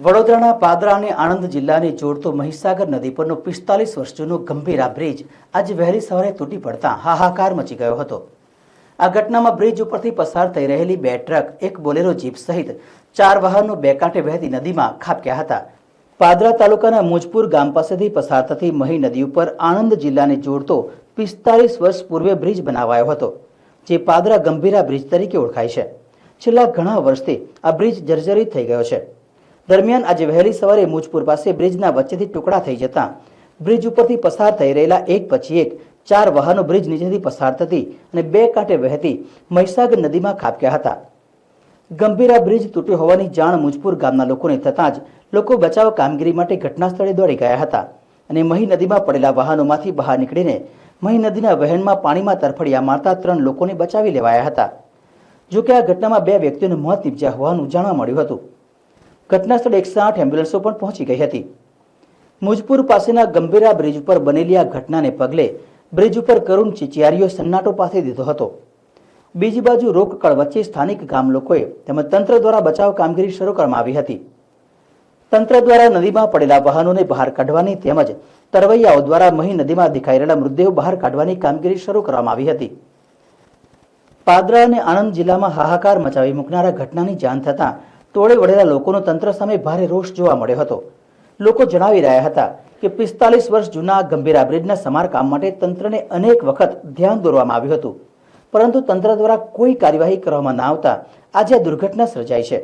વડોદરાના પાદરા અને આણંદ જિલ્લાને જોડતો મહીસાગર નદી પરનો પિસ્તાલીસ વર્ષ જૂનો ગંભીરા બ્રિજ આજે વહેલી સવારે તૂટી પડતા હાહાકાર મચી ગયો હતો. આ ઘટનામાં બ્રિજ ઉપરથી પસાર થઈ રહેલી બે ટ્રક, એક બોલેરો જીપ સહિત ચાર વાહનો બે કાંઠે વહેતી નદીમાં ખાબક્યા હતા. પાદરા તાલુકાના મુજપુર ગામ પાસેથી પસાર થતી મહી નદી ઉપર આણંદ જિલ્લાને જોડતો પિસ્તાલીસ વર્ષ પૂર્વે બ્રિજ બનાવાયો હતો, જે પાદરા ગંભીરા બ્રિજ તરીકે ઓળખાય છે. છેલ્લા ઘણા વર્ષથી આ બ્રિજ જર્જરિત થઈ ગયો છે. દરમિયાન આજે વહેલી સવારે મુજપુર પાસે બ્રિજના વચ્ચેથી ટુકડા થઈ જતા બ્રિજ ઉપરથી પસાર થઈ રહેલા એક પછી એક ચાર વાહનો બ્રિજ નીચેથી પસાર થતી અને બે કાંઠે વહેતી મહીસાગર નદીમાં ખાબક્યા હતા. ગંભીરા બ્રિજ તૂટ્યો હોવાની જાણ મુજપુર ગામના લોકોને થતાં જ લોકો બચાવ કામગીરી માટે ઘટના સ્થળે દોડી ગયા હતા અને મહી નદીમાં પડેલા વાહનોમાંથી બહાર નીકળીને મહી નદીના વહેણમાં પાણીમાં તરફડિયા મારતા ત્રણ લોકોને બચાવી લેવાયા હતા. જોકે આ ઘટનામાં બે વ્યક્તિઓને મોત નીપજ્યા હોવાનું જાણવા મળ્યું હતું. ઘટના સ્થળે એકસો આઠ એમ્બ્યુલન્સો પણ પહોંચી ગઈ હતી. મુજપુર પાસેના ગંભીરા બ્રિજ ઉપર બનેલી આ ઘટનાને પગલે બ્રિજ ઉપર કરુણ ચિચિયારીઓ સન્નાટો પાસે દીધો હતો. બીજી બાજુ રોકકળ વચ્ચે સ્થાનિક ગામ લોકોએ તેમજ તંત્ર દ્વારા બચાવ કામગીરી શરૂ કરવામાં આવી હતી. તંત્ર દ્વારા નદીમાં પડેલા વાહનોને બહાર કાઢવાની તેમજ તરવૈયાઓ દ્વારા મહી નદીમાં દેખાઈ રહેલા મૃતદેહો બહાર કાઢવાની કામગીરી શરૂ કરવામાં આવી હતી. પાદરા અને આણંદ જિલ્લામાં હાહાકાર મચાવી મૂકનારા ઘટનાની જાણ થતાં તોડે વળેલા લોકોનો તંત્ર સામે ભારે રોષ જોવા મળ્યો હતો. લોકો જણાવી રહ્યા હતા કે પિસ્તાલીસ વર્ષ જૂના ગંભીરા બ્રિજના સમારકામ માટે તંત્રને અનેક વખત ધ્યાન દોરવામાં આવ્યું હતું. પરંતુ તંત્ર દ્વારા કોઈ કાર્યવાહી કરવામાં ના આવતા આજે આ દુર્ઘટના સર્જાઈ છે.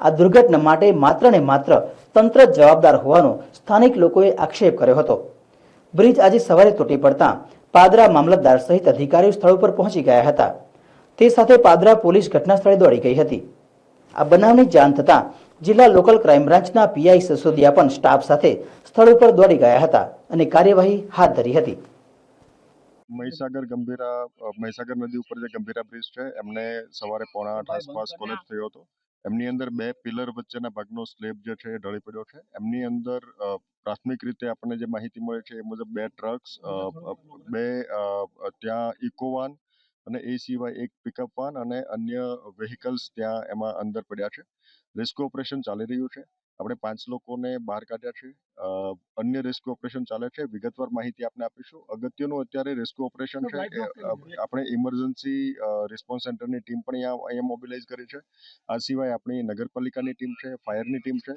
આ દુર્ઘટના માટે માત્ર ને માત્ર તંત્ર જ જવાબદાર હોવાનો સ્થાનિક લોકોએ આક્ષેપ કર્યો હતો. બ્રિજ આજે સવારે તૂટી પડતા પાદરા મામલતદાર સહિત અધિકારીઓ સ્થળ ઉપર પહોંચી ગયા હતા. તે સાથે પાદરા પોલીસ ઘટના સ્થળે દોડી ગઈ હતી. આ બનાવની જાણ થતાં જિલ્લા લોકલ ક્રાઇમ બ્રાન્ચના પીઆઈ સસોદિયા પણ સ્ટાફ સાથે સ્થળ ઉપર દોડી ગયા હતા અને કાર્યવાહી હાથ ધરી હતી. મહીસાગર ગંભીરા મહીસાગર નદી ઉપર જે ગંભીરા બ્રિજ છે, એમને સવારે પોણા આઠ આસપાસ કોલેજ થયો હતો. એમની અંદર બે પિલર વચ્ચેના ભાગનો સ્લેબ જે છે એ ઢળી પડ્યો છે. એમની અંદર પ્રાથમિક રીતે આપણને જે માહિતી મળે છે એ મુજબ બે ટ્રક્સ બે ત્યાં ઇકોવાન અને એ સિવાય એક પિકઅપ વાન અને અન્ય વેહિકલ્સ ત્યાં એમાં અંદર પડ્યા છે. રેસ્ક્યુ ઓપરેશન ચાલી રહ્યું છે. આપણે પાંચ લોકોને બહાર કાઢ્યા છે. અન્ય રેસ્ક્યુ ઓપરેશન ચાલે છે. વિગતવાર માહિતી આપને આપીશું. અગત્યનું અત્યારે રેસ્ક્યુ ઓપરેશન છે આપણે ઇમરજન્સી રિસ્પોન્સ સેન્ટરની ટીમ પણ અહીંયા અહીંયા મોબિલાઇઝ કરી છે. આ સિવાય આપણી નગરપાલિકાની ટીમ છે ફાયરની ટીમ છે.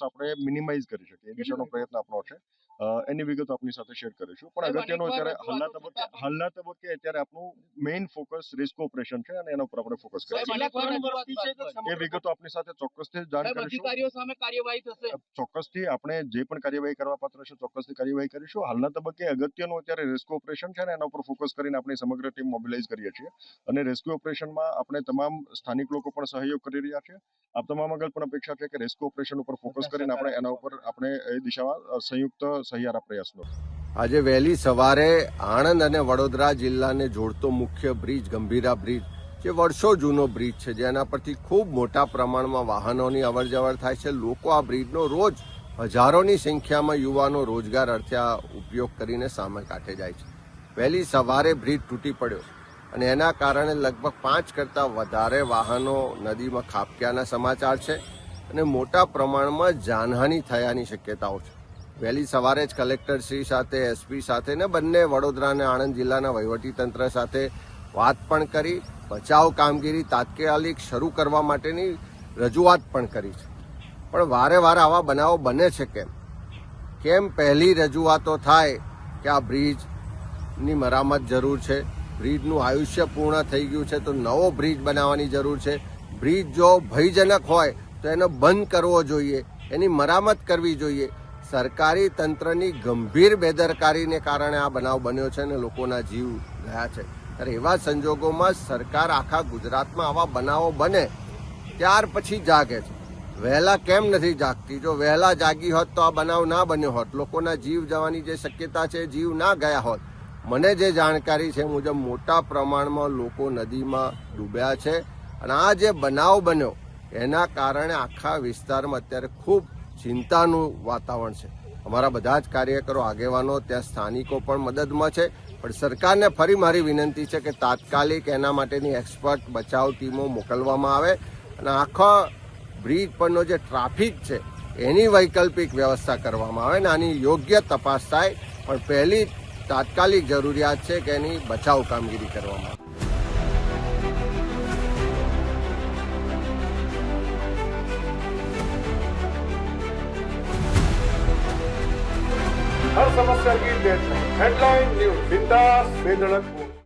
આપણે મિનિમાઇઝ કરી શકીએ. એ દિશાનો પ્રયત્ન આપણો છે. એની વિગતો આપની સાથે શેર કરીશું પણ અગત્યનો અત્યારે હાલના તબક્કે હાલના તબક્કે અત્યારે આપણું મેઇન ફોકસ રિસ્ક ઓપરેશન છે અને એના ઉપર આપણે ફોકસ કરીશું એ વિગતો આપની સાથે ચોક્કસથી જાણ કરીશું. ચોક્કસથી આપણે જે પણ કાર્યવાહી કરવા પાત્ર છે ચોક્કસથી કાર્યવાહી કરીશું. હાલના તબક્કે અગત્યનું અત્યારે રેસ્ક્યુ ઓપરેશન છે ને એના ઉપર ફોકસ કરીને આપણી સમગ્ર ટીમ મોબિલાઇઝ કરીએ છીએ. અને રેસ્ક્યુ ઓપરેશનમાં આપણે તમામ સ્થાનિક લોકો પણ સહયોગ કરી રહ્યા છે. આપ તમામ આગળ પણ અપેક્ષા છે કે રેસ્ક્યુ ઓપરેશન ઉપર ફોકસ કરીને આપણે એના ઉપર આપણે એ દિશામાં સંયુક્ત સહિયારા પ્રયાસનો. આજે વહેલી સવારે આણંદ અને વડોદરા જિલ્લાને જોડતો મુખ્ય બ્રિજ, ગંભીરા બ્રિજ, જે વર્ષો જૂનો બ્રિજ છે, જેના પરથી ખૂબ મોટા પ્રમાણમાં વાહનોની અવરજવર થાય છે. લોકો આ બ્રિજનો રોજ હજારોની સંખ્યામાં યુવાનો રોજગાર અર્થે આ ઉપયોગ કરીને સામે કાંઠે જાય છે. વહેલી સવારે બ્રિજ તૂટી પડ્યો અને એના કારણે લગભગ પાંચ કરતાં વધારે વાહનો નદીમાં ખાબક્યાના સમાચાર છે અને મોટા પ્રમાણમાં જાનહાનિ થયાની શક્યતાઓ છે. વહેલી સવારે જ કલેક્ટરશ્રી સાથે, એસપી સાથે ને બંને વડોદરા અને આણંદ જિલ્લાના વહીવટીતંત્ર સાથે વાત પણ કરી, બચાવ કામગીરી તાત્કાલિક શરૂ કરવા માટેની રજૂઆત પણ કરી છે. પણ વારે વારે આવા બનાવો બને છે કેમ? કેમ પહેલી રજૂઆતો થાય કે આ બ્રિજની મરામત જરૂર છે? બ્રિજનું આયુષ્ય પૂર્ણ થઈ ગયું છે તો નવો બ્રિજ બનાવવાની જરૂર છે. બ્રિજ જો ભયજનક હોય તો એનો બંધ કરવો જોઈએ. એની મરામત કરવી જોઈએ. સરકારી તંત્રની ગંભીર બેદરકારીને કારણે આ બનાવ બન્યો છે અને લોકોના જીવ ગયા છે. ત્યારે એવા સંજોગોમાં સરકાર આખા ગુજરાતમાં આવા બનાવો બને ત્યાર પછી જાગે છે. વહેલા કેમ નથી જાગતી? જો વહેલા જાગી હોત તો આ બનાવ ના બન્યો હોત. લોકોના જીવ જવાની જે શક્યતા છે જીવ ના ગયા હોત. મને જે જાણકારી છે મુજબ મોટા પ્રમાણમાં લોકો નદીમાં ડૂબ્યા છે અને આ જે બનાવ બન્યો એના કારણે આખા વિસ્તારમાં અત્યારે ખૂબ ચિંતાનું વાતાવરણ છે. અમારા બધા જ કાર્યકરો, આગેવાનો, ત્યાં સ્થાનિકો પણ મદદમાં છે. પણ સરકારને ફરી મારી વિનંતી છે કે તાત્કાલિક એના માટેની એક્સપર્ટ બચાવ ટીમો મોકલવામાં આવે અને આખા બ્રિજ પરનો જે ટ્રાફિક છે, એની વૈકલ્પિક વ્યવસ્થા કરવામાં આવે ને આની યોગ્ય તપાસ થાય. પણ પહેલી તાત્કાલિક જરૂરિયાત છે કે એની બચાવ કામગીરી કરવામાં આવે. Headline News Bindas Bedalat